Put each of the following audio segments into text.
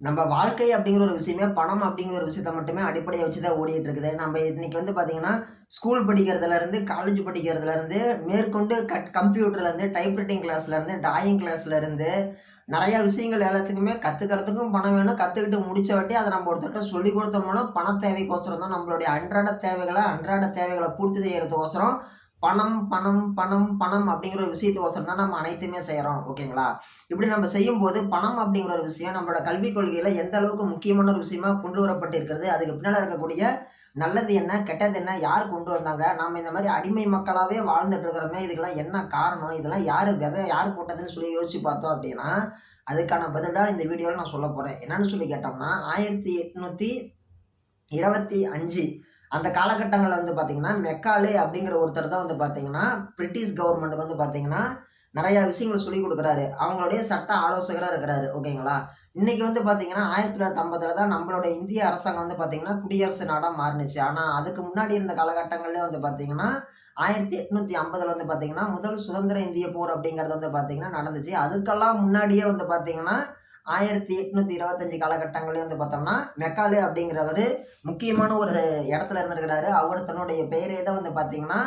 நம்ம வாழ்க்கை அப்படிங்கிற ஒரு விஷயமே பணம் அப்படிங்கிற ஒரு விஷயத்த மட்டுமே அடிப்படையை வச்சு தான் ஓடிட்டு இருக்குது நம்ம இன்னைக்கு வந்து பார்த்தீங்கன்னா ஸ்கூல் படிக்கிறதுலேருந்து காலேஜ் படிக்கிறதுலேருந்து மேற்கொண்டு கட் கம்ப்யூட்டர்லேருந்து டைப்ரைட்டிங் கிளாஸ்லேருந்து டிராயிங் கிளாஸ்லேருந்து நிறைய விஷயங்கள் எல்லாத்துக்குமே கற்றுக்கிறதுக்கும் பணம் வேணும். கற்றுக்கிட்டு முடிச்ச வாட்டி அதை நம்ம ஒருத்தர்கிட்ட சொல்லி கொடுத்தோம்னா பண தேவைக்கோசரம் தான் நம்மளுடைய அன்றாட தேவைகளை அன்றாட தேவைகளை பூர்த்தி செய்கிறதுக்கோசரம் பணம் பணம் பணம் பணம் அப்படிங்கிற ஒரு விஷயத்துக்கோசரம் தான் நம்ம அனைத்துமே செய்கிறோம் ஓகேங்களா? இப்படி நம்ம செய்யும்போது பணம் அப்படிங்கிற ஒரு விஷயம் நம்மளோட கல்விக் கொள்கையில் எந்த அளவுக்கு முக்கியமான ஒரு விஷயமா கொண்டு வரப்பட்டு இருக்கிறது அதுக்கு பின்னால் இருக்கக்கூடிய நல்லது என்ன கெட்டது என்ன யார் கொண்டு வந்தாங்க நாம் இந்த மாதிரி அடிமை மக்களாகவே வாழ்ந்துட்டு இருக்கிறோமே இதுக்கெல்லாம் என்ன காரணம் இதெல்லாம் யார் விதை யார் போட்டதுன்னு சொல்லி யோசிச்சு பார்த்தோம் அப்படின்னா அதுக்கான பதிலாக இந்த வீடியோவில் நான் சொல்ல போகிறேன் என்னன்னு சொல்லி கேட்டோம்னா ஆயிரத்தி எட்நூற்றி இருபத்தி அஞ்சு அந்த காலகட்டங்களில் வந்து பார்த்தீங்கன்னா மெக்காலே அப்படிங்கிற ஒருத்தர் தான் வந்து பார்த்தீங்கன்னா பிரிட்டிஷ் கவர்மெண்ட்டுக்கு வந்து பார்த்தீங்கன்னா நிறையா விஷயங்களை சொல்லிக் கொடுக்குறாரு. அவங்களுடைய சட்ட ஆலோசகராக இருக்கிறாரு ஓகேங்களா? இன்னைக்கு வந்து பார்த்தீங்கன்னா ஆயிரத்தி தொள்ளாயிரத்தி ஐம்பதுல தான் நம்மளோட இந்திய அரசாங்கம் வந்து பார்த்தீங்கன்னா குடியரசு நாடாக மாறுனுச்சு. ஆனால் அதுக்கு முன்னாடி இருந்த காலகட்டங்கள்லேயே வந்து பார்த்தீங்கன்னா ஆயிரத்தி எட்நூத்தி ஐம்பதுல வந்து பார்த்தீங்கன்னா முதல் சுதந்திர இந்திய போர் அப்படிங்கிறது வந்து பார்த்தீங்கன்னா நடந்துச்சு. அதுக்கெல்லாம் முன்னாடியே வந்து பார்த்தீங்கன்னா ஆயிரத்தி எட்நூத்தி இருபத்தஞ்சு காலகட்டங்களே வந்து பார்த்தோம்னா மெக்காலே அப்படிங்கிறவர் முக்கியமான ஒரு இடத்துல இருந்திருக்கிறாரு. அவர் தன்னுடைய பெயரே தான் வந்து பார்த்தீங்கன்னா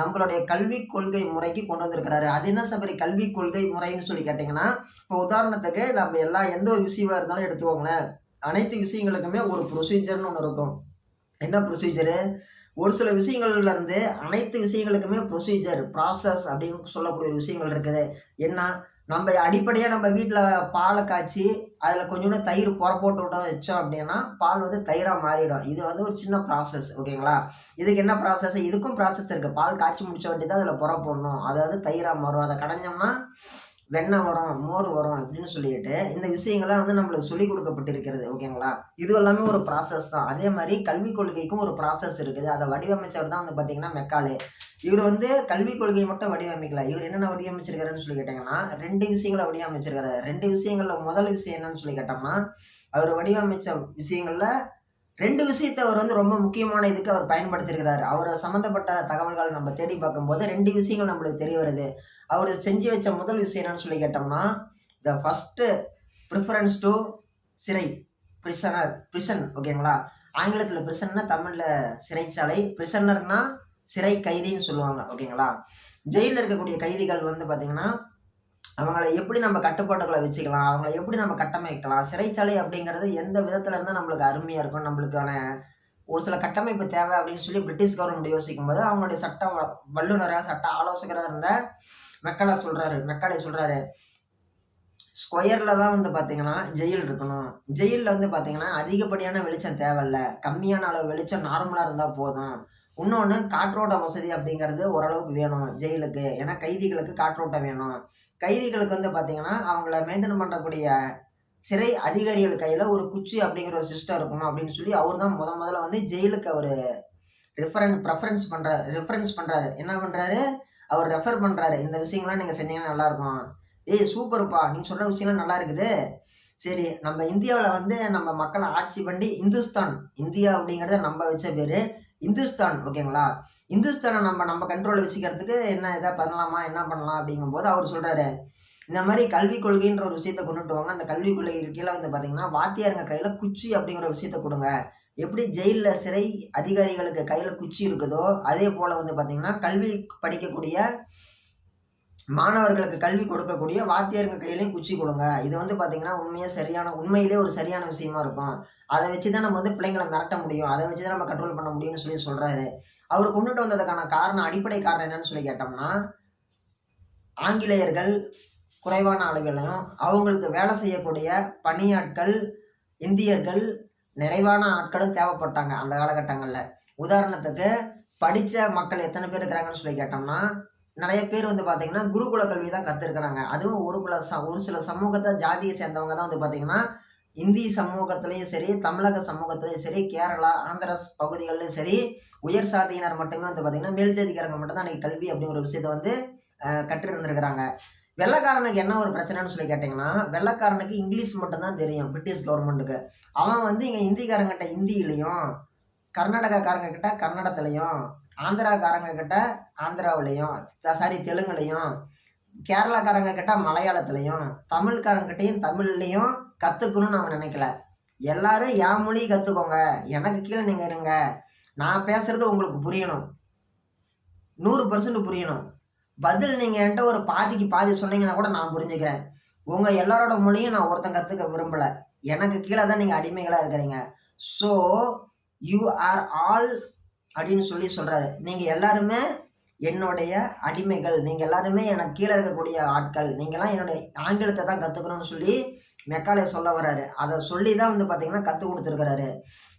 நம்மளுடைய கல்வி கொள்கை முறைக்கு கொண்டு வந்திருக்கிறாரு. அது என்ன சபரி கல்வி கொள்கை முறைன்னு சொல்லி கேட்டிங்கன்னா இப்போ உதாரணத்துக்கு நம்ம எல்லா எந்த ஒரு விஷயமா இருந்தாலும் எடுத்துக்கோங்களேன். அனைத்து விஷயங்களுக்குமே ஒரு ப்ரொசீஜர்னு ஒன்று இருக்கும். என்ன ப்ரொசீஜரு ஒரு சில விஷயங்கள்ல இருந்து அனைத்து விஷயங்களுக்குமே ப்ரொசீஜர் ப்ராசஸ் அப்படின்னு சொல்லக்கூடிய விஷயங்கள் இருக்குது. என்ன? நம்ம அடிப்படையாக நம்ம வீட்டில் பாலை காய்ச்சி அதில் கொஞ்சோண்டு தயிர் புற போட்டு விட்டோம் வச்சோம் அப்படின்னா பால் வந்து தயிராக மாறிடும். இது வந்து ஒரு சின்ன ப்ராசஸ் ஓகேங்களா? இதுக்கு என்ன ப்ராசஸ் இதுக்கும் ப்ராசஸ் இருக்குது பால் காய்ச்சி முடிச்ச வேண்டியது தான் அதில் புற போடணும். அதாவது தயிராக மாறும். அதை கடைஞ்சோம்னா வெண்ணெய் வரும் மோர் வரும் அப்படின்னு சொல்லிட்டு இந்த விஷயங்கள்லாம் வந்து நம்மளுக்கு சொல்லிக் கொடுக்கப்பட்டிருக்கிறது ஓகேங்களா? இது எல்லாமே ஒரு ப்ராசஸ் தான். அதே மாதிரி கல்விக் கொள்கைக்கும் ஒரு ப்ராசஸ் இருக்குது. அதை வடிவமைச்சவர் தான் வந்து பார்த்தீங்கன்னா மெக்காலே. இவர் வந்து கல்விக் கொள்கையை மட்டும் வடிவமைக்கல. இவர் என்னென்ன வடிவமைச்சிருக்காருன்னு சொல்லி கேட்டிங்கன்னா ரெண்டு விஷயங்களை வடிவமைச்சிருக்காரு. ரெண்டு விஷயங்களில் முதல் விஷயம் என்னன்னு சொல்லி கேட்டோம்னா அவர் வடிவமைச்ச விஷயங்களில் ரெண்டு விஷயத்தை அவர் வந்து ரொம்ப முக்கியமான இதுக்கு அவர் பயன்படுத்தியிருக்கிறாரு அவரை சம்மந்தப்பட்ட தகவல்கள் நம்ம தேடி பார்க்கும்போது ரெண்டு விஷயங்கள் நம்மளுக்கு தெரிய வருது. அவர் செஞ்சு வச்ச முதல் விஷயம் என்னன்னு சொல்லி கேட்டோம்னா த ஃபஸ்ட்டு ப்ரிஃபரன்ஸ் டு சிறை பிரிசனர் பிரிசன் ஓகேங்களா ஆங்கிலத்தில் பிரிசன்னா தமிழில் சிறைச்சாலை பிரிசனர்னா சிறை கைதின்னு சொல்லுவாங்க ஓகேங்களா ஜெயிலில் இருக்கக்கூடிய கைதிகள் வந்து பார்த்திங்கன்னா அவங்கள எப்படி நம்ம கட்டுப்பாட்டுகளை வச்சுக்கலாம் அவங்கள எப்படி நம்ம கட்டமைக்கலாம் சிறைச்சாலை அப்படிங்கிறது எந்த விதத்தில் இருந்தால் நம்மளுக்கு அருமையாக இருக்கும் நம்மளுக்கான ஒரு சில கட்டமைப்பு தேவை அப்படின்னு சொல்லி பிரிட்டிஷ் கவர்மெண்ட் யோசிக்கும் போது அவங்களுடைய சட்ட வல்லுநராக வல்லுனராக சட்ட ஆலோசகராக இருந்த மெக்கலை சொல்கிறாரு மெக்காலே சொல்கிறாரு ஸ்கொயரில் தான் வந்து பார்த்தீங்கன்னா ஜெயில் இருக்கணும். ஜெயிலில் வந்து பார்த்தீங்கன்னா அதிகப்படியான வெளிச்சம் தேவையில்ல. கம்மியான அளவு வெளிச்சம் நார்மலாக இருந்தால் போதும். இன்னொன்று காற்றோட்ட வசதி அப்படிங்கிறது ஓரளவுக்கு வேணும் ஜெயிலுக்கு. ஏன்னா கைதிகளுக்கு காற்றோட்டம் வேணும். கைதிகளுக்கு வந்து பார்த்திங்கன்னா அவங்கள மெயின்டைன் பண்ணக்கூடிய சிறை அதிகாரிகள் கையில் ஒரு குச்சி அப்படிங்கிற ஒரு சிஸ்டம் இருக்கணும் அப்படின்னு சொல்லி அவர் தான் முத முதல்ல வந்து ஜெயிலுக்கு அவர் ரெஃபரன் ப்ரெஃபரன்ஸ் பண்ணுறாரு ரெஃபரன்ஸ் பண்ணுறாரு என்ன பண்ணுறாரு அவர் ரெஃபர் பண்ணுறாரு இந்த விஷயங்கள்லாம் நீங்கள் செஞ்சீங்கன்னா நல்லாயிருக்கும். ஏய் சூப்பர்ப்பா நீங்கள் சொல்கிற விஷயம்லாம் நல்லா இருக்குது சரி நம்ம இந்தியாவில் வந்து நம்ம மக்களை ஆட்சி பண்ணி இந்துஸ்தான். இந்தியா அப்படிங்கிறத நம்ம வச்ச பேர் இந்துஸ்தான் ஓகேங்களா? இந்துஸ்தானை நம்ம நம்ம கண்ட்ரோலில் வச்சுக்கிறதுக்கு என்ன எதாவது பண்ணலாமா என்ன பண்ணலாம் அப்படிங்கும்போது அவர் சொல்கிறாரு இந்த மாதிரி கல்விக் கொள்கைன்ற ஒரு விஷயத்த கொண்டுட்டு வாங்க. அந்த கல்விக் கொள்கைக்கு கீழே வந்து பார்த்தீங்கன்னா வாத்தியாருங்க கையில் குச்சி அப்படிங்கிற ஒரு விஷயத்த கொடுங்க. எப்படி ஜெயிலில் சிறை அதிகாரிகளுக்கு கையில் குச்சி இருக்குதோ அதே போல் வந்து பார்த்திங்கன்னா கல்வி படிக்கக்கூடிய மாணவர்களுக்கு கல்வி கொடுக்கக்கூடிய வாத்தியாருங்க கையிலையும் குச்சி கொடுங்க. இது வந்து பார்த்திங்கன்னா உண்மையாக சரியான உண்மையிலே ஒரு சரியான விஷயமா இருக்கும். அதை வச்சு தான் நம்ம வந்து பிள்ளைங்களை மிரட்ட முடியும். அதை வச்சு தான் நம்ம கண்ட்ரோல் பண்ண முடியும்னு சொல்லி சொல்கிறாரு அவர் கொண்டுட்டு வந்ததுக்கான காரணம் அடிப்படை காரணம் என்னன்னு சொல்லி கேட்டோம்னா ஆங்கிலேயர்கள் குறைவான அளவிலையும் அவங்களுக்கு வேலை செய்யக்கூடிய பணியாட்கள் இந்தியர்கள் நிறைவான ஆட்களும் தேவைப்பட்டாங்க அந்த காலகட்டங்களில். உதாரணத்துக்கு படித்த மக்கள் எத்தனை பேர் இருக்கிறாங்கன்னு சொல்லி கேட்டோம்னா நிறைய பேர் வந்து பார்த்தீங்கன்னா குருகுல கல்வி தான் கற்றுருக்குறாங்க அதுவும் ஒரு குல ச ஒரு சில சமூகத்தை ஜாதியை சேர்ந்தவங்க தான் வந்து பார்த்தீங்கன்னா இந்தி சமூகத்துலேயும் சரி தமிழக சமூகத்துலேயும் சரி கேரளா ஆந்திர பகுதிகளிலும் சரி உயர் சாதியினர் மட்டுமே வந்து பார்த்தீங்கன்னா மேல் ஜாதிக்காரங்க மட்டும் தான் அன்றைக்கி கல்வி அப்படிங்கிற ஒரு விஷயத்தை வந்து கற்று இருந்திருக்கிறாங்க வெள்ளைக்காரனுக்கு என்ன ஒரு பிரச்சனைன்னு சொல்லி கேட்டிங்கன்னா வெள்ளைக்காரனுக்கு இங்கிலீஷ் மட்டும்தான் தெரியும் பிரிட்டிஷ் கவர்மெண்ட்டுக்கு அவன் வந்து இங்கே ஹிந்திக்காரங்கிட்ட ஹிந்தியிலையும் கர்நாடகாக்காரங்க கிட்ட கன்னடத்துலையும் ஆந்திராக்காரங்க கிட்ட ஆந்திராவிலையும் சாரி தெலுங்குலையும் கேரளாக்காரங்க கிட்ட மலையாளத்துலையும் தமிழ்காரங்கிட்டையும் தமிழ்லையும் கற்றுக்கணும்னு அவன் நினைக்கல. எல்லாரும் என் மொழி கற்றுக்கோங்க எனக்கு கீழே நீங்கள் இருங்க. நான் பேசுகிறது உங்களுக்கு புரியணும். நூறு பர்சன்ட் புரியணும். பதில் நீங்கள் என்கிட்ட ஒரு பாதிக்கு பாதி சொன்னீங்கன்னா கூட நான் புரிஞ்சுக்கிறேன். உங்கள் எல்லாரோட மொழியும் நான் ஒருத்தன் கற்றுக்க விரும்பலை. எனக்கு கீழே தான் நீங்கள் அடிமைகளாக இருக்கிறீங்க. ஸோ யூ ஆர் ஆல் அப்படின்னு சொல்லி சொல்கிறாரு நீங்கள் எல்லாருமே என்னுடைய அடிமைகள். நீங்கள் எல்லாருமே எனக்கு கீழே இருக்கக்கூடிய ஆட்கள். நீங்கள்லாம் என்னுடைய ஆங்கிலத்தை தான் கற்றுக்கணும்னு சொல்லி மெக்காலே சொல்ல வராரு அதை சொல்லி தான் வந்து பார்த்தீங்கன்னா கற்றுக் கொடுத்துருக்கிறாரு.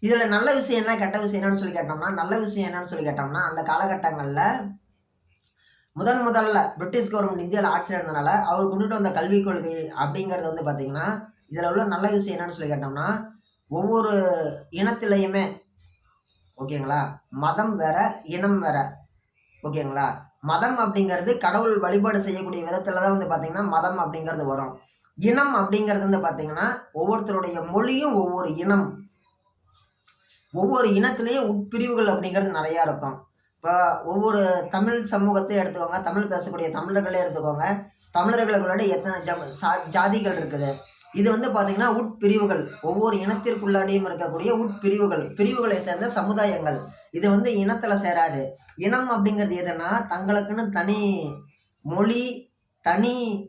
இதில் நல்ல விஷயம் என்ன கெட்ட விஷயம் என்னன்னு சொல்லி கேட்டோம்னா நல்ல விஷயம் என்னன்னு சொல்லி கேட்டோம்னா அந்த காலகட்டங்களில் முதன் முதல்ல பிரிட்டிஷ் கவர்மெண்ட் இந்தியாவில் ஆட்சி இருந்தனால அவர் கொண்டுட்டு வந்த கல்விக் கொள்கை அப்படிங்கிறது வந்து பார்த்தீங்கன்னா இதில் உள்ள நல்ல விஷயம் என்னன்னு சொல்லி கேட்டோம்னா ஒவ்வொரு இனத்திலையுமே ஓகேங்களா? மதம் வேற இனம் வேற ஓகேங்களா? மதம் அப்படிங்கிறது கடவுள் வழிபாடு செய்யக்கூடிய விதத்தில் தான் வந்து பார்த்தீங்கன்னா மதம் அப்படிங்கிறது வரும். இனம் அப்படிங்கிறது வந்து பார்த்தீங்கன்னா ஒவ்வொருத்தருடைய மொழியும் ஒவ்வொரு இனம் ஒவ்வொரு இனத்திலையும் உட்பிரிவுகள் அப்படிங்கிறது நிறையா இருக்கும். இப்போ ஒவ்வொரு தமிழ் சமூகத்தையும் எடுத்துக்கோங்க. தமிழ் பேசக்கூடிய தமிழர்களே எடுத்துக்கோங்க. தமிழர்களுக்குள்ளாடி எத்தனை ஜம் சா- ஜாதிகள் இருக்குது. இது வந்து பார்த்தீங்கன்னா உட்பிரிவுகள். ஒவ்வொரு இனத்திற்குள்ளாடியும் இருக்கக்கூடிய உட்பிரிவுகள். பிரிவுகளை சேர்ந்த சமுதாயங்கள். இது வந்து இனத்தில் சேராது. இனம் அப்படிங்கிறது எதுனா தங்களுக்குன்னு தனி மொழி தனி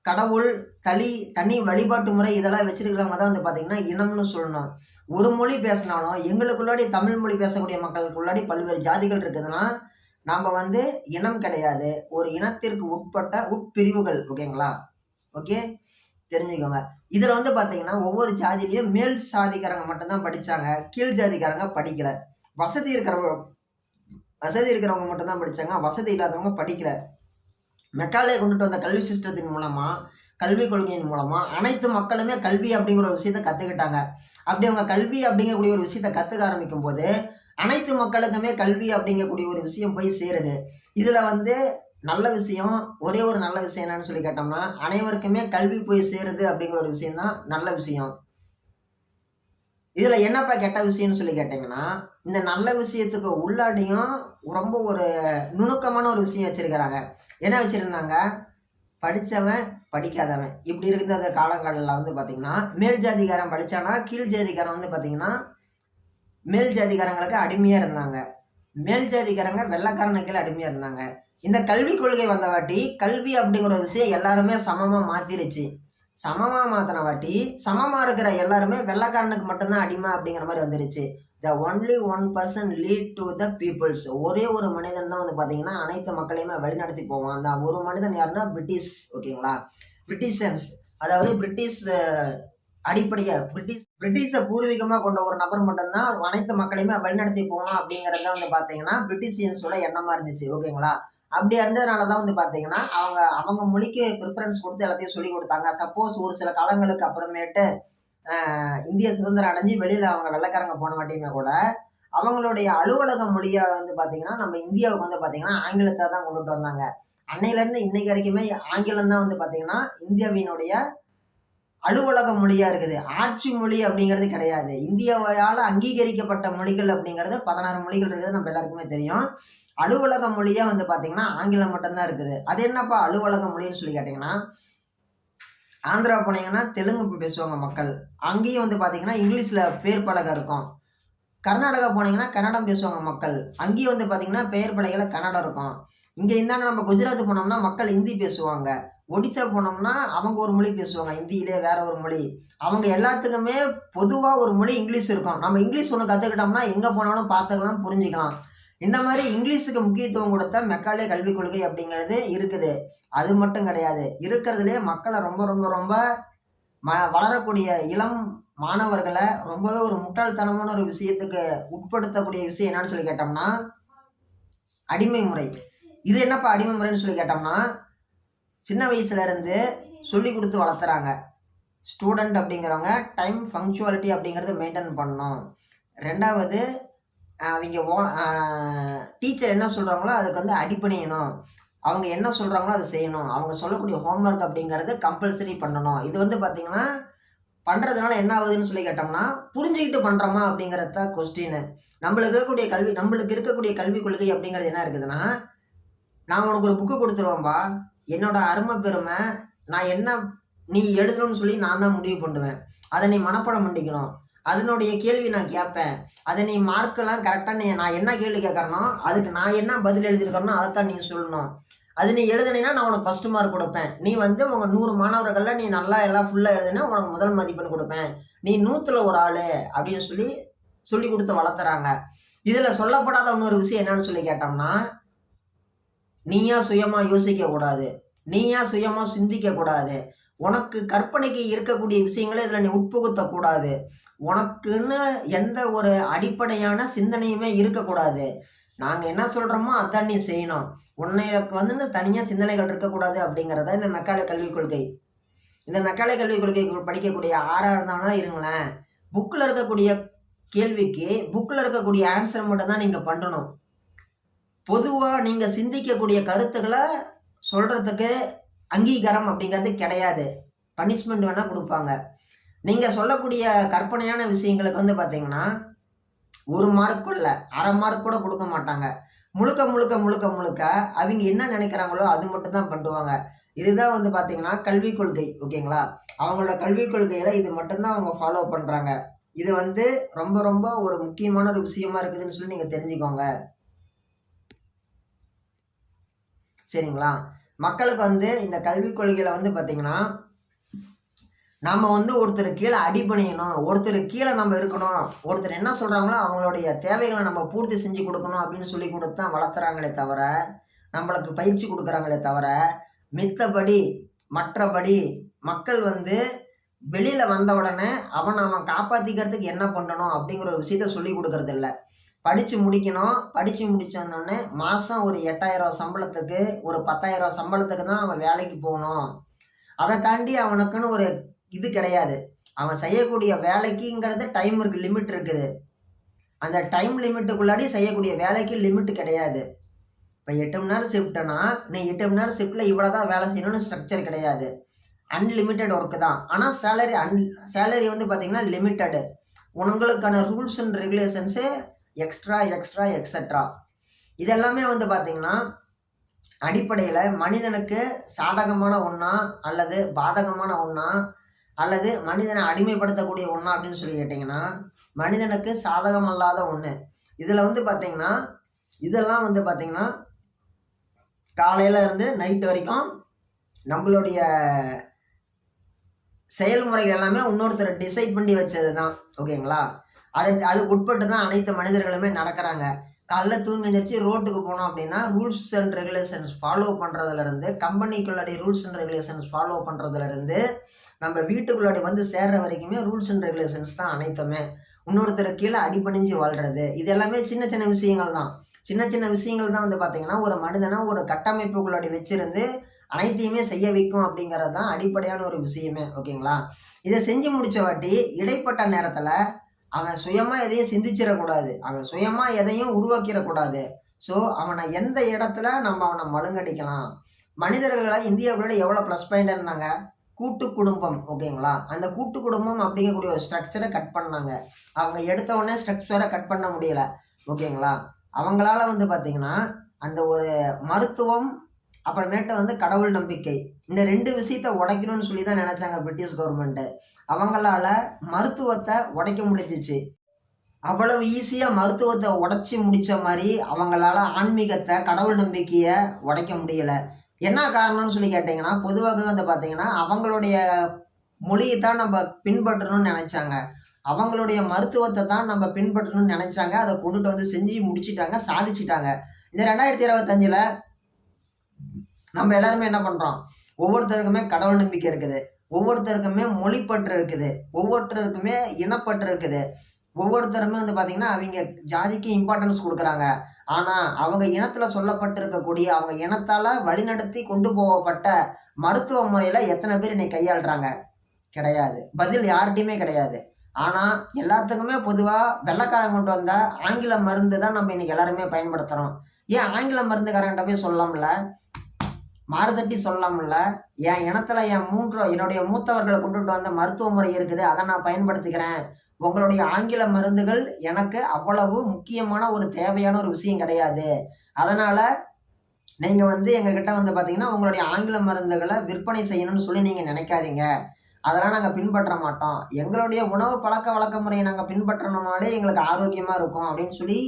கடவுள் தனி தனி வழிபாட்டு முறை இதெல்லாம் வச்சிருக்கிறவங்க தான் வந்து பார்த்தீங்கன்னா இனம்னு சொல்லணும். ஒரு மொழி பேசினாலும் எங்களுக்குள்ளாடி தமிழ் மொழி பேசக்கூடிய மக்களுக்குள்ளாடி பல்வேறு ஜாதிகள் இருக்குதுன்னா நாம் வந்து இனம் கிடையாது. ஒரு இனத்திற்கு உட்பட்ட உட்பிரிவுகள் ஓகேங்களா? ஓகே? தெரிஞ்சுக்கோங்க. இதில் வந்து பார்த்தீங்கன்னா ஒவ்வொரு ஜாதியிலையும் மேல் சாதிக்காரங்க மட்டும்தான் படித்தாங்க கீழ் ஜாதிக்காரங்க படிக்கல. வசதி இருக்கிறவங்க வசதி இருக்கிறவங்க மட்டும்தான் படித்தாங்க வசதி இல்லாதவங்க படிக்கல. மெக்காலே கொண்டுட்டு வந்த கல்வி சிஸ்டத்தின் மூலமாக கல்விக் கொள்கையின் மூலமாக அனைத்து மக்களுமே கல்வி அப்படிங்கிற ஒரு விஷயத்த கற்றுக்கிட்டாங்க அப்படி அவங்க கல்வி அப்படிங்கக்கூடிய ஒரு விஷயத்த கற்றுக்க ஆரம்பிக்கும் போது அனைத்து மக்களுக்குமே கல்வி அப்படிங்கக்கூடிய ஒரு விஷயம் போய் சேருது. இதில் வந்து நல்ல விஷயம் ஒரே ஒரு நல்ல விஷயம் என்னன்னு சொல்லி கேட்டோம்னா அனைவருக்குமே கல்வி போய் சேருது அப்படிங்கிற ஒரு விஷயம் தான் நல்ல விஷயம். இதில் என்னப்பா கெட்ட விஷயம்னு சொல்லி கேட்டிங்கன்னா இந்த நல்ல விஷயத்துக்கு உள்ளாடியும் ரொம்ப ஒரு நுணுக்கமான ஒரு விஷயம் வச்சுருக்கிறாங்க. என்ன வச்சுருந்தாங்க? படித்தவன் படிக்காதவன். இப்படி இருக்கிற அந்த காலங்களில் வந்து பார்த்தீங்கன்னா மேல் ஜாதிகாரன் படித்தானா கீழ் ஜாதிகாரன் வந்து பார்த்தீங்கன்னா மேல் ஜாதிகாரங்களுக்கு அடிமையாக இருந்தாங்க. மேல் ஜாதிகாரங்க வெள்ளைக்காரன அடிமையாக இருந்தாங்க. இந்த கல்விக் கொள்கை வந்தவாட்டி கல்வி அப்படிங்கிற ஒரு விஷயம் எல்லாருமே சமமாக மாற்றிருச்சு சமமாக மாத்தின வாட்டி சமமாக இருக்கிற எல்லாருமே வெள்ளைக்காரனுக்கு மட்டும்தான் அடிமை அப்படிங்கிற மாதிரி வந்துருச்சு. The only one person lead to the peoples ஒரே ஒரு மனிதன் தான் வந்து பார்த்தீங்கன்னா அனைத்து மக்களையுமே வழிநடத்தி போவான். அந்த ஒரு மனிதன் யாருன்னா பிரிட்டிஷ் ஓகேங்களா? பிரிட்டிஷன்ஸ். அதாவது பிரிட்டிஷ் அடிப்படையாக பிரிட்டிஷ் பிரிட்டிஷை பூர்வீகமாக கொண்ட ஒரு நபர் மட்டும்தான் அனைத்து மக்களையுமே வழிநடத்தி போகணும் அப்படிங்கிறது வந்து பார்த்தீங்கன்னா பிரிட்டிஷியன்ஸோட எண்ணமாக இருந்துச்சு ஓகேங்களா? அப்படி இருந்ததுனால தான் வந்து பார்த்தீங்கன்னா அவங்க அவங்க மொழிக்கு ப்ரிஃபரன்ஸ் கொடுத்து எல்லாத்தையும் சொல்லி கொடுத்தாங்க. சப்போஸ் ஒரு சில காலங்களுக்கு அப்புறமேட்டு இந்திய சுதந்திரம் அடைஞ்சு வெளியில் அவங்க வெள்ளைக்காரங்க போன மாட்டேயுமே கூட அவங்களுடைய அலுவலக மொழியை வந்து பார்த்தீங்கன்னா நம்ம இந்தியாவுக்கு வந்து பார்த்தீங்கன்னா ஆங்கிலத்தை தான் கொண்டுட்டு வந்தாங்க. அன்னையிலேருந்து இன்னைக்கு வரைக்குமே ஆங்கிலம் தான் வந்து பார்த்தீங்கன்னா இந்தியாவினுடைய அலுவலக மொழியாக இருக்குது. ஆட்சி மொழி அப்படிங்கிறது கிடையாது. இந்தியாவால் அங்கீகரிக்கப்பட்ட மொழிகள் அப்படிங்கிறது பதினாறு மொழிகள் இருக்குது. நம்ம எல்லாருக்குமே தெரியும். அலுவலக மொழியே வந்து பார்த்தீங்கன்னா ஆங்கிலம் மட்டும்தான் இருக்குது. அது என்னப்பா அலுவலக மொழின்னு சொல்லி கேட்டிங்கன்னா ஆந்திரா போனீங்கன்னா தெலுங்கு பேசுவாங்க மக்கள். அங்கேயும் வந்து பார்த்தீங்கன்னா இங்கிலீஷில் பேர் பலகை இருக்கும். கர்நாடகா போனீங்கன்னா கன்னடம் பேசுவாங்க மக்கள். அங்கேயும் வந்து பார்த்தீங்கன்னா பெயர் பலகையில் கன்னடம் இருக்கும். இங்கே இருந்தாலும் நம்ம குஜராத் போனோம்னா மக்கள் ஹிந்தி பேசுவாங்க. ஒடிசா போனோம்னா அவங்க ஒரு மொழி பேசுவாங்க ஹிந்தியிலே வேற ஒரு மொழி. அவங்க எல்லாத்துக்குமே பொதுவாக ஒரு மொழி இங்கிலீஷ் இருக்கும். நம்ம இங்கிலீஷ் ஒன்று கற்றுக்கிட்டோம்னா எங்கே போனாலும் பார்த்துக்கலாம் புரிஞ்சுக்கலாம். இந்த மாதிரி இங்கிலீஷுக்கு முக்கியத்துவம் கொடுத்த மெக்காலே கல்விக் கொள்கை அப்படிங்கிறது இருக்குது. அது மட்டும் கிடையாது. இருக்கிறதுலே மக்களை ரொம்ப ரொம்ப ரொம்ப ம வளரக்கூடிய இளம் மாணவர்களை ரொம்பவே ஒரு முட்டாள்தனமான ஒரு விஷயத்துக்கு உட்படுத்தக்கூடிய விஷயம் என்னன்னு சொல்லி கேட்டோம்னா அடிமை முறை. இது என்னப்பா அடிமை முறைன்னு சொல்லி கேட்டோம்னா சின்ன வயசுல இருந்து சொல்லி கொடுத்து வளர்த்துறாங்க. ஸ்டூடெண்ட் அப்படிங்கிறவங்க டைம் ஃபங்க்சுவாலிட்டி அப்படிங்கிறத மெயின்டைன் பண்ணணும். ரெண்டாவது அவங்க ஓ டீச்சர் என்ன சொல்கிறாங்களோ அதுக்கு வந்து அடிப்பணியணும் அவங்க என்ன சொல்கிறாங்களோ அதை செய்யணும். அவங்க சொல்லக்கூடிய ஹோம்ஒர்க் அப்படிங்கிறது கம்பல்சரி பண்ணணும். இது வந்து பார்த்திங்கன்னா பண்ணுறதுனால என்ன ஆகுதுன்னு சொல்லி கேட்டோம்னா புரிஞ்சுக்கிட்டு பண்ணுறோமா அப்படிங்கிறது தான் கொஸ்டின் நம்மளுக்கு இருக்கக்கூடிய கல்வி நம்மளுக்கு இருக்கக்கூடிய கல்வி கொள்கை அப்படிங்கிறது என்ன இருக்குதுன்னா நான் உனக்கு ஒரு புக்கு கொடுத்துருவேன்பா என்னோட அருமை பெருமை நான் என்ன நீ எழுதணும்னு சொல்லி நான் தான் முடிவு பண்ணுவேன். அதை நீ மனப்பாடம் பண்ணிக்கணும். அதனுடைய கேள்வி நான் கேட்பேன். அதை நீ மார்க்கெல்லாம் கரெக்டாக நீ நான் என்ன கேள்வி கேட்கறனோ அதுக்கு நான் என்ன பதில் எழுதியிருக்கேனோ அதைத்தான் நீ சொல்லணும். அது நீ எழுதுனீன்னா நான் உனக்கு ஃபஸ்ட்டு மார்க் கொடுப்பேன். நீ வந்து உங்கள் நூறு மாணவர்களில் நீ நல்லா எல்லாம் ஃபுல்லாக எழுதுனா உனக்கு முதல் மதிப்பெண் கொடுப்பேன். நீ நூற்றுல ஒரு ஆள் அப்படின்னு சொல்லி சொல்லி கொடுத்து வளர்த்துறாங்க. இதில் சொல்லப்படாத இன்னொரு விஷயம் என்னன்னு சொல்லி கேட்டோம்னா நீயா சுயமாக யோசிக்கக்கூடாது நீயா சுயமாக சிந்திக்கக்கூடாது உனக்கு கற்பனைக்கு இருக்கக்கூடிய விஷயங்களை இதில் நீ உட்புகுத்தக்கூடாது. உனக்குன்னு எந்த ஒரு அடிப்படையான சிந்தனையுமே இருக்கக்கூடாது. நாங்கள் என்ன சொல்கிறோமோ அதான் நீ செய்யணும். உன்னைக்கு வந்து தனியாக சிந்தனைகள் இருக்கக்கூடாது அப்படிங்கிறத இந்த மெக்காலை கல்விக் கொள்கை. இந்த மெக்காலை கல்விக் கொள்கை படிக்கக்கூடிய ஆறாக இருந்தாலும் இருங்களேன். புக்கில் இருக்கக்கூடிய கேள்விக்கு புக்கில் இருக்கக்கூடிய ஆன்சர் மட்டும் தான் நீங்கள் பண்ணணும். பொதுவாக நீங்கள் சிந்திக்கக்கூடிய கருத்துக்களை சொல்கிறதுக்கு அங்கீகாரம் அப்படிங்கிறது கிடையாது. பனிஷ்மெண்ட் வேணால் கொடுப்பாங்க. நீங்கள் சொல்லக்கூடிய கற்பனையான விஷயங்களுக்கு வந்து பார்த்தீங்கன்னா ஒரு மார்க் இல்லை அரை மார்க் கூட கொடுக்க மாட்டாங்க. முழுக்க முழுக்க முழுக்க முழுக்க அவங்க என்ன நினைக்கிறாங்களோ அது மட்டும் தான் பண்ணுவாங்க. இதுதான் வந்து பார்த்தீங்கன்னா கல்விக் கொள்கை ஓகேங்களா? அவங்களோட கல்விக் கொள்கையில் இது மட்டும்தான் அவங்க ஃபாலோ பண்ணுறாங்க இது வந்து ரொம்ப ரொம்ப ஒரு முக்கியமான ஒரு விஷயமா இருக்குதுன்னு சொல்லி நீங்கள் தெரிஞ்சுக்கோங்க. சரிங்களா? மக்களுக்கு வந்து இந்த கல்விக் கொள்கையில் வந்து பார்த்திங்கன்னா நம்ம வந்து ஒருத்தர் கீழே அடிபணியணும் ஒருத்தர் கீழே நம்ம இருக்கணும் ஒருத்தர் என்ன சொல்கிறாங்களோ அவங்களுடைய தேவைகளை நம்ம பூர்த்தி செஞ்சு கொடுக்கணும் அப்படின்னு சொல்லி கொடுத்து தான் வளர்த்துறாங்களே தவிர நம்மளுக்கு பயிற்சி கொடுக்குறாங்களே தவிர மித்தபடி மற்றபடி மக்கள் வந்து வெளியில் வந்த உடனே அவன் அவன் காப்பாற்றிக்கிறதுக்கு என்ன பண்ணணும் அப்படிங்கிற ஒரு விஷயத்த சொல்லி கொடுக்கறது இல்லை படித்து முடிக்கணும். படித்து முடிச்சு வந்தோடனே மாதம் ஒரு எட்டாயிரம் சம்பளத்துக்கு ஒரு பத்தாயிரம் சம்பளத்துக்கு தான் அவன் வேலைக்கு போகணும். அதை தாண்டி அவனுக்குன்னு ஒரு இது கிடையாது. அவன் செய்யக்கூடிய வேலைக்குங்கிறது டைம் இருக்கு லிமிட் இருக்குது. அந்த டைம் லிமிட்டுக்குள்ளாடி செய்யக்கூடிய வேலைக்கு லிமிட் கிடையாது. இப்போ எட்டு மணி நேரம் ஷிஃப்ட்னா நீ எட்டு மணி நேரம் ஷிஃப்ட்டில் இவ்வளோ தான் வேலை செய்யணும்னு ஸ்ட்ரக்சர் கிடையாது. அன்லிமிட்டெட் ஒர்க்கு தான். ஆனால் சேலரி அன் சேலரி வந்து பார்த்திங்கன்னா லிமிட்டடு உங்களுக்கான rules and regulations extra extra extra இதெல்லாமே வந்து பார்த்திங்கன்னா அடிப்படையில் மனிதனுக்கு சாதகமான ஒன்றா அல்லது பாதகமான ஒன்றா அல்லது மனிதனை அடிமைப்படுத்தக்கூடிய ஒன்றா அப்படின்னு சொல்லி கேட்டிங்கன்னா மனிதனுக்கு சாதகம் அல்லாத ஒன்று இதில் வந்து பார்த்தீங்கன்னா இதெல்லாம் வந்து பார்த்திங்கன்னா காலையில் இருந்து நைட்டு வரைக்கும் நம்மளுடைய செயல்முறைகள் எல்லாமே இன்னொருத்தர் டிசைட் பண்ணி வச்சது தான் ஓகேங்களா அதற்கு அதுக்கு உட்பட்டு தான் அனைத்து மனிதர்களுமே நடக்கிறாங்க. காலைல தூங்கி எந்திரிச்சு ரோட்டுக்கு போனோம் அப்படின்னா ரூல்ஸ் அண்ட் ரெகுலேஷன்ஸ் ஃபாலோ பண்ணுறதுலேருந்து கம்பெனிக்குள்ளாடி ரூல்ஸ் அண்ட் ரெகுலேஷன்ஸ் ஃபாலோ பண்ணுறதுலேருந்து நம்ம வீட்டுக்குள்ளாடி வந்து சேர்ற வரைக்குமே ரூல்ஸ் அண்ட் ரெகுலேஷன்ஸ் தான் அனைத்துமே. இன்னொருத்தர் கீழே அடிபணிஞ்சு வாழ்கிறது இது எல்லாமே சின்ன சின்ன விஷயங்கள் தான். சின்ன சின்ன விஷயங்கள் தான் வந்து பார்த்திங்கன்னா ஒரு மனிதனை ஒரு கட்டமைப்புக்குள்ளாடி வச்சுருந்து அனைத்தையுமே செய்ய வைக்கும் அப்படிங்கிறது தான் அடிப்படையான ஒரு விஷயமே. ஓகேங்களா? இதை செஞ்சு முடிச்ச வாட்டி இடைப்பட்ட நேரத்தில் அவன் சுயமாக எதையும் சிந்திச்சிடக்கூடாது. அவன் சுயமாக எதையும் உருவாக்கிடக்கூடாது. ஸோ அவனை எந்த இடத்துல நம்ம அவனை மழுங்கடிக்கலாம்? மனிதர்களை இந்தியாவோட எவ்வளோ ப்ளஸ் பாயிண்ட் இருந்தாங்க? கூட்டு குடும்பம் ஓகேங்களா? அந்த கூட்டு குடும்பம் அப்படிங்கக்கூடிய ஒரு ஸ்ட்ரக்சரை கட் பண்ணாங்க. அவங்க எடுத்த உடனே ஸ்ட்ரக்சரை கட் பண்ண முடியல ஓகேங்களா? அவங்களால வந்து பார்த்தீங்கன்னா அந்த ஒரு மருத்துவம் அப்புறமேட்டு வந்து கடவுள் நம்பிக்கை இந்த ரெண்டு விஷயத்த உடைக்கணும்னு சொல்லி தான் நினச்சாங்க பிரிட்டிஷ் கவர்மெண்ட்டு அவங்களால மருத்துவத்தை உடைக்க முடிஞ்சிச்சு. அவ்வளவு ஈஸியாக மருத்துவத்தை உடைச்சி முடித்த மாதிரி அவங்களால ஆன்மீகத்தை கடவுள் நம்பிக்கையை உடைக்க முடியலை. என்ன காரணம்னு சொல்லி கேட்டிங்கன்னா பொதுவாக வந்து பார்த்தீங்கன்னா அவங்களுடைய மொழியை தான் நம்ம பின்பற்றணும்னு நினச்சாங்க. அவங்களுடைய மருத்துவத்தை தான் நம்ம பின்பற்றணும்னு நினச்சாங்க. அதை கொண்டுட்டு வந்து செஞ்சு முடிச்சிட்டாங்க சாதிச்சிட்டாங்க. இந்த ரெண்டாயிரத்தி இருபத்தஞ்சில் நம்ம எல்லாருமே என்ன பண்ணுறோம் ஒவ்வொருத்தருக்குமே கடவுள் நம்பிக்கை இருக்குது. ஒவ்வொருத்தருக்குமே மொழிப்பற்று இருக்குது. ஒவ்வொருத்தருக்குமே இனப்பற்று இருக்குது. ஒவ்வொருத்தருமே வந்து பார்த்தீங்கன்னா அவங்க ஜாதிக்கு இம்பார்ட்டன்ஸ் கொடுக்குறாங்க. ஆனால் அவங்க இனத்தில் சொல்லப்பட்டிருக்கக்கூடிய அவங்க இனத்தால் வழிநடத்தி கொண்டு போகப்பட்ட மருத்துவ முறையில் எத்தனை பேர் இன்னைக்கு கையாளுறாங்க? கிடையாது. பதில் யார்கிட்டையுமே கிடையாது. ஆனால் எல்லாத்துக்குமே பொதுவாக வெள்ளக்காரன் கொண்டு வந்த ஆங்கில மருந்து தான் நம்ம இன்னைக்கு எல்லாருமே பயன்படுத்துகிறோம் ஏன் ஆங்கில மருந்துக்காரன்ட்ட போய் சொல்லலாம்ல? மாறுதட்டி சொல்லலாம்ல. என் இனத்துல என் மூன்று என்னுடைய மூத்தவர்களை கொண்டுட்டு வந்த மருத்துவ முறை இருக்குது. அதை நான் பயன்படுத்திக்கிறேன். உங்களுடைய ஆங்கில மருந்துகள் எனக்கு அவ்வளவு முக்கியமான ஒரு தேவையான ஒரு விஷயம் கிடையாது. அதனால நீங்கள் வந்து எங்ககிட்ட வந்து பார்த்தீங்கன்னா உங்களுடைய ஆங்கில மருந்துகளை விற்பனை செய்யணும்னு சொல்லி நீங்கள் நினைக்காதீங்க. அதெல்லாம் நாங்கள் பின்பற்ற மாட்டோம். எங்களுடைய உணவு பழக்க வழக்க முறையை நாங்கள் பின்பற்றணும்னாலே எங்களுக்கு ஆரோக்கியமாக இருக்கும் அப்படின்னு சொல்லி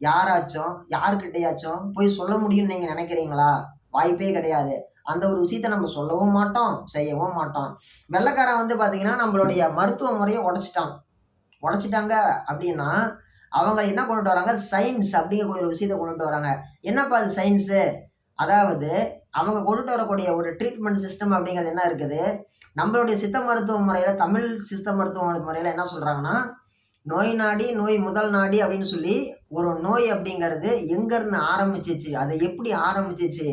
யாராச்சும் யாருக்கிட்டையாச்சும் போய் சொல்ல முடியும்னு நீங்கள் நினைக்கிறீங்களா? வாய்ப்பே கிடையாது. அந்த ஒரு விஷயத்தை நம்ம சொல்லவும் மாட்டோம் செய்யவும் மாட்டோம். வெள்ளைக்காரன் வந்து பார்த்தீங்கன்னா நம்மளுடைய மருத்துவ முறையை உடச்சிட்டான். உடச்சிட்டாங்க அப்படின்னா அவங்க என்ன கொண்டுட்டு வராங்க? சயின்ஸ் அப்படிங்கக்கூடிய ஒரு விஷயத்தை கொண்டுட்டு வராங்க. என்னப்பா அது சயின்ஸு அதாவது அவங்க கொண்டுட்டு வரக்கூடிய ஒரு ட்ரீட்மெண்ட் சிஸ்டம் அப்படிங்கிறது என்ன இருக்குது? நம்மளுடைய சித்த மருத்துவ முறையில் தமிழ் சித்த மருத்துவ முறையில் என்ன சொல்கிறாங்கன்னா நோய் நாடி நோய் முதல் நாடி அப்படின்னு சொல்லி ஒரு நோய் அப்படிங்கிறது எங்கேருந்து ஆரம்பிச்சிச்சு? அதை எப்படி ஆரம்பிச்சிச்சு?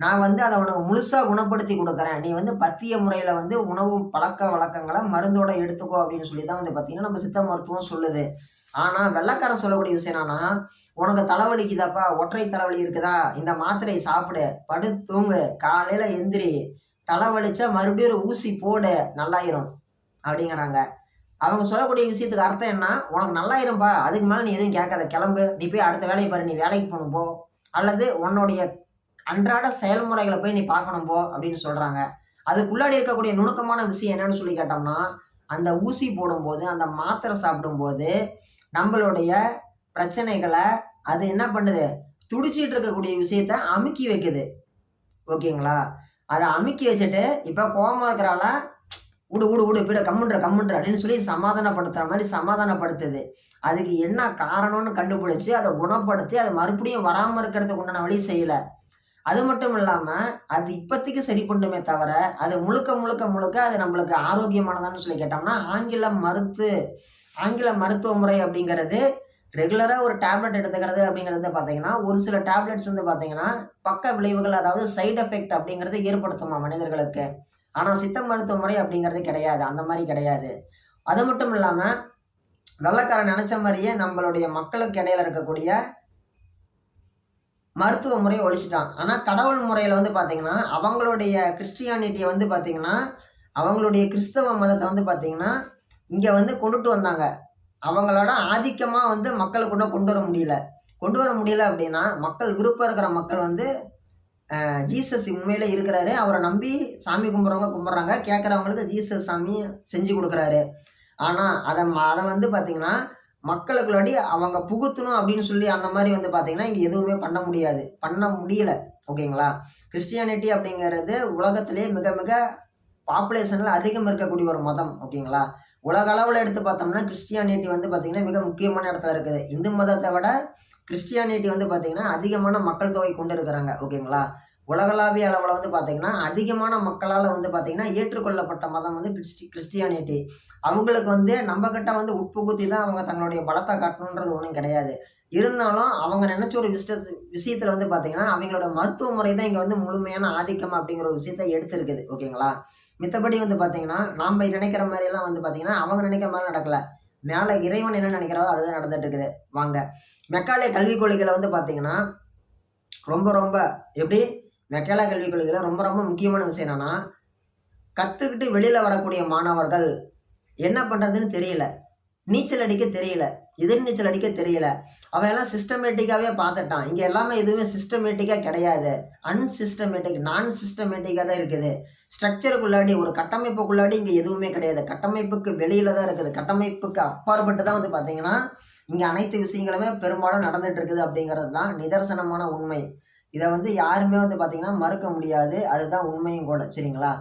நான் வந்து அதை உனக்கு முழுசாக குணப்படுத்தி கொடுக்குறேன். நீ வந்து பத்திய முறையில் வந்து உணவு பழக்க வழக்கங்களை மருந்தோட எடுத்துக்கோ அப்படின்னு சொல்லி தான் வந்து பார்த்திங்கன்னா நம்ம சித்த மருத்துவம் சொல்லுது. ஆனால் வெள்ளைக்காரன் சொல்லக்கூடிய விஷயம் என்னன்னா உனக்கு தலைவலிக்குதாப்பா ஒற்றை தலைவலி இருக்குதா? இந்த மாத்திரை சாப்பிடு. படு தூங்கு. காலையில் எந்திரி. தலைவலிச்சா மறுபடியும் ஒரு ஊசி போடு. நல்லாயிரும். அப்படிங்கிறாங்க. அவங்க சொல்லக்கூடிய விஷயத்துக்கு அர்த்தம் என்ன? உனக்கு நல்லாயிரும்பா. அதுக்கு மேலே நீ எதுவும் கேட்காத. கிளம்பு. நீ போய் அடுத்த வேலையை பாரு. நீ வேலைக்கு போகணும் போ. அல்லது உன்னுடைய அன்றாட செயல்முறைகளை போய் நீ பார்க்கணும் போ அப்படின்னு சொல்கிறாங்க அதுக்குள்ளாடி இருக்கக்கூடிய நுணுக்கமான விஷயம் என்னன்னு சொல்லி கேட்டோம்னா அந்த ஊசி போடும்போது அந்த மாத்திரை சாப்பிடும்போது நம்மளுடைய பிரச்சனைகளை அது என்ன பண்ணுது? துடிச்சிட்டு இருக்கக்கூடிய விஷயத்த அமுக்கி வைக்குது. ஓகேங்களா? அதை அமுக்கி வச்சுட்டு இப்போ கோபமாக இருக்கிறால விடு விடு விடு இப்படி கம்முன்ற கம்முன்ற அப்படின்னு சொல்லி சமாதானப்படுத்துகிற மாதிரி சமாதானப்படுத்துது. அதுக்கு என்ன காரணம்னு கண்டுபிடிச்சி அதை குணப்படுத்தி அதை மறுபடியும் வராமல் இருக்கிறதுக்கு உண்டான வழி செய்யலை. அது மட்டும் இல்லாமல் அது இப்போதைக்கு சரி பண்ணுமே தவிர அது முழுக்க முழுக்க முழுக்க அது நம்மளுக்கு ஆரோக்கியமானதான்னு சொல்லி கேட்டோம்னா ஆங்கில மருத்து ஆங்கில மருத்துவ முறை அப்படிங்கிறது ரெகுலராக ஒரு டேப்லெட் எடுத்துக்கிறது அப்படிங்கிறது பார்த்தீங்கன்னா ஒரு சில டேப்லெட்ஸ் வந்து பார்த்தீங்கன்னா பக்க விளைவுகள் அதாவது சைடு எஃபெக்ட் அப்படிங்கிறது ஏற்படுத்துமா மனிதர்களுக்கு. ஆனால் சித்த மருத்துவ முறை அப்படிங்கிறது கிடையாது. அந்த மாதிரி கிடையாது. அது மட்டும் இல்லாமல் வெள்ளக்காரன் நினச்ச மாதிரியே நம்மளுடைய மக்களுக்கு இடையில இருக்கக்கூடிய மருத்துவ முறையை ஒழிச்சிட்டான். ஆனால் கடவுள் முறையில் வந்து பார்த்தீங்கன்னா அவங்களுடைய கிறிஸ்டியானிட்டியை வந்து பார்த்தீங்கன்னா அவங்களுடைய கிறிஸ்தவ மதத்தை வந்து பார்த்தீங்கன்னா இங்கே வந்து கொண்டுட்டு வந்தாங்க. அவங்களோட ஆதிக்கமாக வந்து மக்களுக்கு கொண்டு கொண்டு வர முடியல. கொண்டு வர முடியல அப்படின்னா மக்கள் விருப்பம் இருக்கிற மக்கள் வந்து ஜீசஸ் உண்மையில் இருக்கிறாரு. அவரை நம்பி சாமி கும்பிட்றவங்க கும்பிட்றாங்க கேட்குறவங்களுக்கு ஜீசஸ் சாமி செஞ்சு கொடுக்குறாரு. ஆனால் அதை அதை வந்து பார்த்தீங்கன்னா மக்களுக்குள்ளாடி அவங்க புகுத்தணும் அப்படின்னு சொல்லி அந்த மாதிரி வந்து பார்த்தீங்கன்னா இங்கே எதுவுமே பண்ண முடியாது. பண்ண முடியல. ஓகேங்களா? கிறிஸ்டியானிட்டி அப்படிங்கிறது உலகத்திலே மிக மிக பாப்புலேஷனில் அதிகம் இருக்கக்கூடிய ஒரு மதம். ஓகேங்களா? உலக அளவில் எடுத்து பார்த்தோம்னா கிறிஸ்டியானிட்டி வந்து பார்த்திங்கன்னா மிக முக்கியமான இடத்துல இருக்குது. இந்து மதத்தை விட கிறிஸ்டியானிட்டி வந்து பார்த்திங்கன்னா அதிகமான மக்கள் தொகை கொண்டு இருக்கிறாங்க ஓகேங்களா? உலகளாவிய அளவில் வந்து பார்த்திங்கன்னா அதிகமான மக்களால் வந்து பார்த்திங்கன்னா ஏற்றுக்கொள்ளப்பட்ட மதம் வந்து கிறிஸ்டி கிறிஸ்டியானிட்டி. அவங்களுக்கு வந்து நம்மக்கிட்ட வந்து உட்புகுத்தி தான் அவங்க தங்களுடைய பலத்தை காட்டணுன்றது ஒன்றும் கிடையாது. இருந்தாலும் அவங்க நினச்ச ஒரு விஷயத்து விஷயத்தில் வந்து பார்த்திங்கன்னா அவங்களோட மருத்துவ முறை தான் இங்கே வந்து முழுமையான ஆதிக்கம் அப்படிங்கிற ஒரு விஷயத்தை எடுத்திருக்குது. ஓகேங்களா? மித்தபடி வந்து பார்த்தீங்கன்னா நாம் நினைக்கிற மாதிரியெல்லாம் வந்து பார்த்தீங்கன்னா அவங்க நினைக்கிற மாதிரி நடக்கல. மேலே இறைவன் என்ன நினைக்கிறாரோ அதுதான் நடந்துட்டு இருக்குது வாங்க. மெக்காலே கல்விக் கொள்கையில் வந்து பார்த்தீங்கன்னா ரொம்ப ரொம்ப எப்படி? மெக்காலே கல்விக் கொள்கையில் ரொம்ப ரொம்ப முக்கியமான விஷயம் என்னன்னா கற்றுக்கிட்டு வெளியில் வரக்கூடிய மாணவர்கள் என்ன பண்ணுறதுன்னு தெரியல. நீச்சல் அடிக்க தெரியல. எதிர் நீச்சல் அடிக்க தெரியல. அவன் எல்லாம் சிஸ்டமேட்டிக்காகவே பார்த்துட்டான். இங்கே எல்லாமே எதுவுமே சிஸ்டமேட்டிக்காக கிடையாது. அன்சிஸ்டமேட்டிக் நான் சிஸ்டமேட்டிக்காக தான் இருக்குது. ஸ்ட்ரக்சருக்குள்ளாடி ஒரு கட்டமைப்புக்குள்ளாடி இங்கே எதுவுமே கிடையாது. கட்டமைப்புக்கு வெளியில் தான் இருக்குது. கட்டமைப்புக்கு அப்பாற்பட்டு தான் வந்து பார்த்தீங்கன்னா இங்கே அனைத்து விஷயங்களுமே பெரும்பாலும் நடந்துட்டு இருக்குது அப்படிங்கிறது தான் நிதர்சனமான உண்மை. இதை வந்து யாருமே வந்து பார்த்தீங்கன்னா மறுக்க முடியாது. அதுதான் உண்மையும் கூட. சரிங்களா?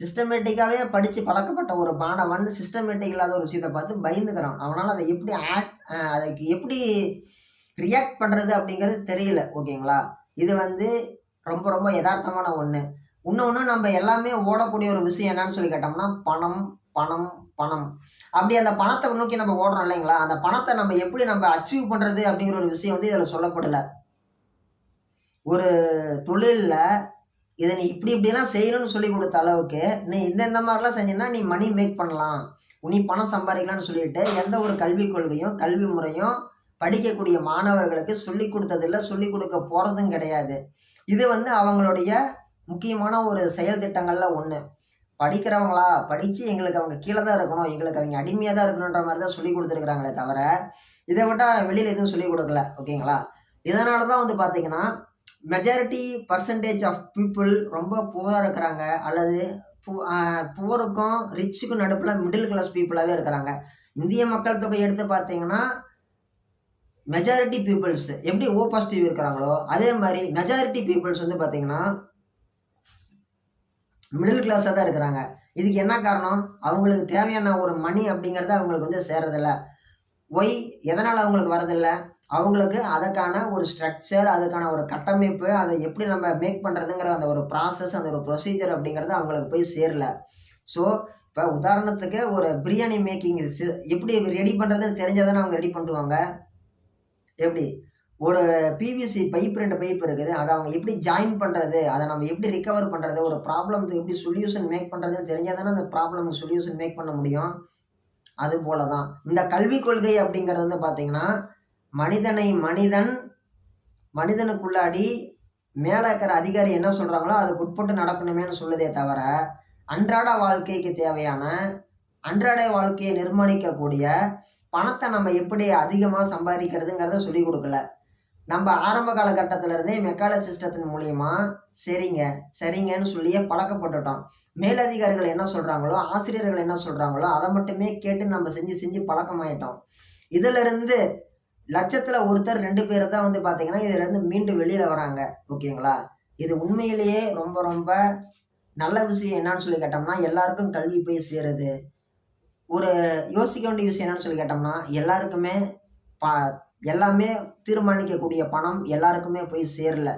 சிஸ்டமேட்டிக்காகவே படித்து பழக்கப்பட்ட ஒரு மாணவன் சிஸ்டமேட்டிக் இல்லாத ஒரு விஷயத்தை பார்த்து பயந்துக்கிறான். அவனால் அதை எப்படி ஆக்ட் அதுக்கு எப்படி ரியாக்ட் பண்ணுறது அப்படிங்கிறது தெரியல. ஓகேங்களா? இது வந்து ரொம்ப ரொம்ப யதார்த்தமான ஒன்று இன்னொன்று நம்ம எல்லாமே ஓடக்கூடிய ஒரு விஷயம் என்னன்னு சொல்லி கேட்டோம்னா பணம் பணம் பணம். அப்படி அந்த பணத்தை நோக்கி நம்ம ஓடுறோம் இல்லைங்களா? அந்த பணத்தை நம்ம எப்படி நம்ம அச்சீவ் பண்ணுறது அப்படிங்கிற ஒரு விஷயம் வந்து இதில் சொல்லப்படல. ஒரு தொழிலில் இதை நீ இப்படி இப்படிலாம் செய்யணும்னு சொல்லி கொடுத்த அளவுக்கு நீ இந்த இந்த மாதிரிலாம் செஞ்சீங்கன்னா நீ மணி மேக் பண்ணலாம். நீ பணம் சம்பாதிக்கலாம்னு சொல்லிட்டு எந்த ஒரு கல்விக் கொள்கையும் கல்வி முறையும் படிக்கக்கூடிய மாணவர்களுக்கு சொல்லி கொடுத்ததில்ல சொல்லி கொடுக்க போகிறதும் கிடையாது. இது வந்து அவங்களுடைய முக்கியமான ஒரு செயல் திட்டங்களில் ஒன்று படிக்கிறவங்களா படித்து எங்களுக்கு அவங்க கீழே தான் இருக்கணும் எங்களுக்கு அவங்க அடிமையாக தான் இருக்கணுன்ற மாதிரி தான் சொல்லி கொடுத்துருக்குறாங்களே தவிர இதை விட்டால் வெளியில் எதுவும் சொல்லி கொடுக்கல ஓகேங்களா? இதனால தான் வந்து பார்த்தீங்கன்னா மெஜாரிட்டி பர்சன்டேஜ் ஆஃப் பீப்புள் ரொம்ப புவராக இருக்கிறாங்க அல்லது புவருக்கும் ரிச்சுக்கும் நடுப்பில் மிடில் கிளாஸ் பீப்புளாகவே இருக்கிறாங்க. இந்திய மக்கள் தொகை எடுத்து பார்த்தீங்கன்னா மெஜாரிட்டி பீப்புள்ஸ் எப்படி ஓ பாசிட்டிவ் இருக்கிறாங்களோ அதே மாதிரி மெஜாரிட்டி பீப்புள்ஸ் வந்து பார்த்தீங்கன்னா மிடில் கிளாஸாக தான் இருக்கிறாங்க. இதுக்கு என்ன காரணம்? அவங்களுக்கு தேவையான ஒரு மணி அப்படிங்கிறது அவங்களுக்கு வந்து சேரதில்லை ஒய் எதனால் அவங்களுக்கு வரதில்லை அவங்களுக்கு அதுக்கான ஒரு ஸ்ட்ரக்சர் அதுக்கான ஒரு கட்டமைப்பு அதை எப்படி நம்ம மேக் பண்ணுறதுங்கிற அந்த ஒரு ப்ராசஸ் அந்த ஒரு ப்ரொசீஜர் அப்படிங்கிறது அவங்களுக்கு போய் சேரல. ஸோ இப்போ உதாரணத்துக்கு ஒரு பிரியாணி மேக்கிங் எப்படி ரெடி பண்ணுறதுன்னு தெரிஞ்சால் அவங்க ரெடி பண்ணுவாங்க எப்படி? ஒரு பிவிசி பைப் ரெண்டு பைப் இருக்குது. அதை அவங்க எப்படி ஜாயின் பண்ணுறது அதை நம்ம எப்படி ரிகவர் பண்ணுறது ஒரு ப்ராப்ளம்க்கு எப்படி சொல்யூஷன் மேக் பண்ணுறதுன்னு தெரிஞ்சால் தானே அந்த ப்ராப்ளம் சொல்யூஷன் மேக் பண்ண முடியும். அது போல தான் இந்த கல்விக் கொள்கை அப்படிங்கிறது வந்து பார்த்தீங்கன்னா மனிதனை மனிதன் மனிதனுக்குள்ளாடி மேலே இருக்கிற அதிகாரி என்ன சொல்கிறாங்களோ அதுக்கு உட்பட்டு நடக்கணுமேனு சொல்லுதே தவிர அன்றாட வாழ்க்கைக்கு தேவையான அன்றாட வாழ்க்கையை நிர்மாணிக்கக்கூடிய பணத்தை நம்ம எப்படி அதிகமாக சம்பாதிக்கிறதுங்கிறத சொல்லிக் கொடுக்கல. நம்ம ஆரம்ப காலகட்டத்திலேருந்தே மெக்கால சிஸ்டத்தின் மூலியமா சரிங்க சரிங்கன்னு சொல்லியே பழக்கப்பட்டுட்டோம். மேலதிகாரிகள் என்ன சொல்கிறாங்களோ ஆசிரியர்கள் என்ன சொல்கிறாங்களோ அதை மட்டுமே கேட்டு நம்ம செஞ்சு செஞ்சு பழக்கமாயிட்டோம். இதிலிருந்து லட்சத்தில் ஒருத்தர் ரெண்டு பேர் தான் வந்து பார்த்தீங்கன்னா இதுலேருந்து மீண்டு வெளியில் வராங்க. ஓகேங்களா? இது உண்மையிலேயே ரொம்ப ரொம்ப நல்ல விஷயம் என்னன்னு சொல்லி கேட்டோம்னா எல்லாருக்கும் கல்வி போய் சேருது. ஒரு யோசிக்க வேண்டிய விஷயம் என்னன்னு சொல்லி கேட்டோம்னா எல்லாருக்குமே ப எல்லாமே தீர்மானிக்கக்கூடிய பணம் எல்லாருக்குமே போய் சேரல.